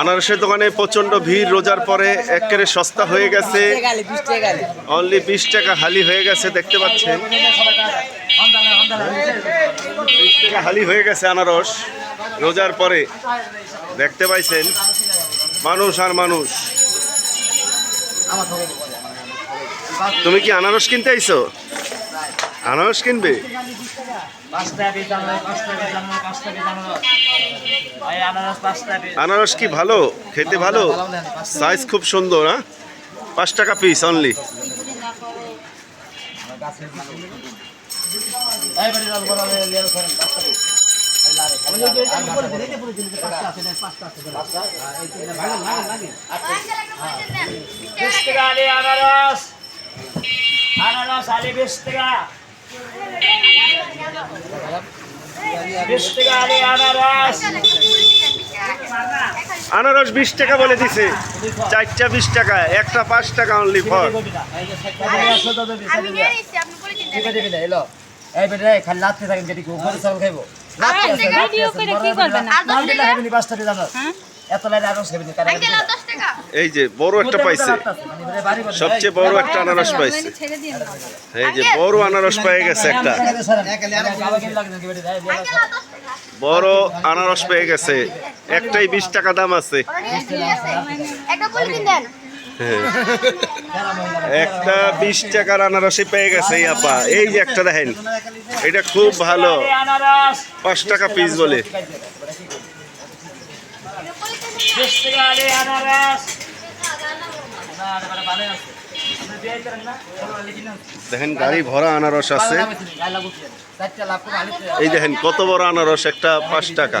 আনারসের দোকানে প্রচণ্ড ভিড়, রোজার পরে একেবারে সস্তা হয়ে গেছে। অনলি বিশ টাকা হালি হয়ে গেছে, দেখতে পাচ্ছেন। বিশ টাকা হালি হয়ে গেছে আনারস, রোজার পরে। দেখতে পাইছেন, মানুষ আর মানুষ। তুমি কি আনারস কিনতে আইছো? আনারস কিনবে? আনারস কি ভালো? খেতে ভালো? সাইজ খুব সুন্দর হ্যাঁ? পাঁচ টাকা পিস অনলি আনারস। আনারস আলি বিশ টাকা। আনারস আনারস বিশ টাকা বলে দিছে। চারটা বিশ টাকা একটা পাঁচ টাকা অনলি ফর খালি লাত্তি থাকেন যেটি কি উপরে চাল খাইবো? এই যে বড় একটা পাইছে সবচেয়ে বড় একটা আনারস পাইছে এই যে বড় আনারস পেয়ে গেছে একটা বড় আনারস পেয়ে গেছে একটাই বিশ টাকা দাম আছে একটা বিশ টাকার আনারসই পেয়ে গেছে আপা এই যে একটা দেখেন, এটা খুব ভালো। পাঁচ টাকা পিস বলে। আনারস না না ভালো আছে আপনি বিয়ে করেন না ভালো লিখি না দেখেন গাড়ি ভরা আনারস আছে। এই দেখেন কত বড় আনারস একটা পাঁচ টাকা।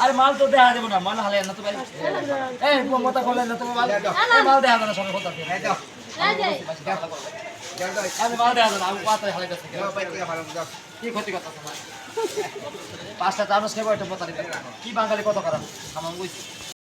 আরে মাল তো দেখা যাবে না মাল হালে না তো ভাই। এই মমতা করলে না তো মাল। মাল দেখা যাবে না সবাই কথা আমি মাল দেখা যাবে না আমি কথা হালে কাছে কি ক্ষতি কথা পাঁচটা চামচ খেবো একটা পতা কি বাঙালি কত খারাপ আমার বুঝছি?